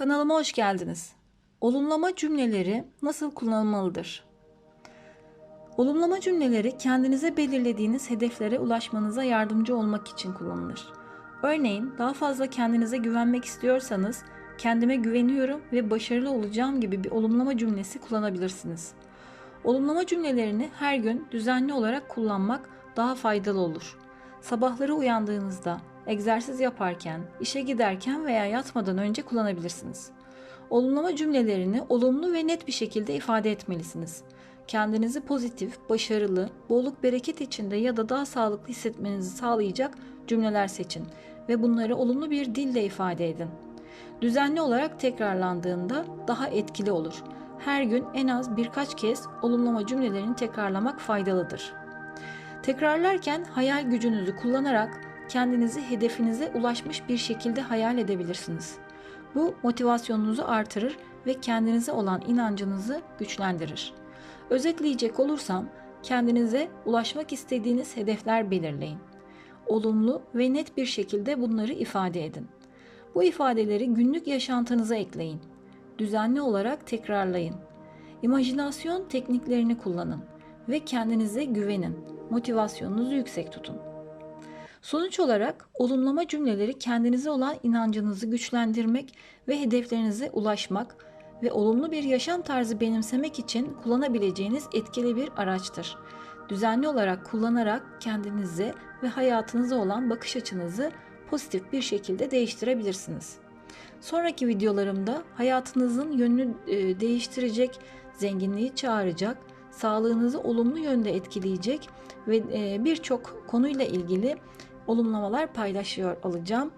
Kanalıma hoş geldiniz. Olumlama cümleleri nasıl kullanılmalıdır? Olumlama cümleleri kendinize belirlediğiniz hedeflere ulaşmanıza yardımcı olmak için kullanılır. Örneğin daha fazla kendinize güvenmek istiyorsanız kendime güveniyorum ve başarılı olacağım gibi bir olumlama cümlesi kullanabilirsiniz. Olumlama cümlelerini her gün düzenli olarak kullanmak daha faydalı olur. Sabahları uyandığınızda, egzersiz yaparken, işe giderken veya yatmadan önce kullanabilirsiniz. Olumlama cümlelerini olumlu ve net bir şekilde ifade etmelisiniz. Kendinizi pozitif, başarılı, bolluk bereket içinde ya da daha sağlıklı hissetmenizi sağlayacak cümleler seçin ve bunları olumlu bir dille ifade edin. Düzenli olarak tekrarlandığında daha etkili olur. Her gün en az birkaç kez olumlama cümlelerini tekrarlamak faydalıdır. Tekrarlarken hayal gücünüzü kullanarak kendinizi hedefinize ulaşmış bir şekilde hayal edebilirsiniz. Bu motivasyonunuzu artırır ve kendinize olan inancınızı güçlendirir. Özetleyecek olursam kendinize ulaşmak istediğiniz hedefler belirleyin. Olumlu ve net bir şekilde bunları ifade edin. Bu ifadeleri günlük yaşantınıza ekleyin. Düzenli olarak tekrarlayın. İmajinasyon tekniklerini kullanın ve kendinize güvenin. Motivasyonunuzu yüksek tutun. Sonuç olarak olumlama cümleleri kendinize olan inancınızı güçlendirmek ve hedeflerinize ulaşmak ve olumlu bir yaşam tarzı benimsemek için kullanabileceğiniz etkili bir araçtır. Düzenli olarak kullanarak kendinize ve hayatınıza olan bakış açınızı pozitif bir şekilde değiştirebilirsiniz. Sonraki videolarımda hayatınızın yönünü e, değiştirecek, zenginliği çağıracak, sağlığınızı olumlu yönde etkileyecek ve e, birçok konuyla ilgili olumlamalar paylaşıyor olacağım.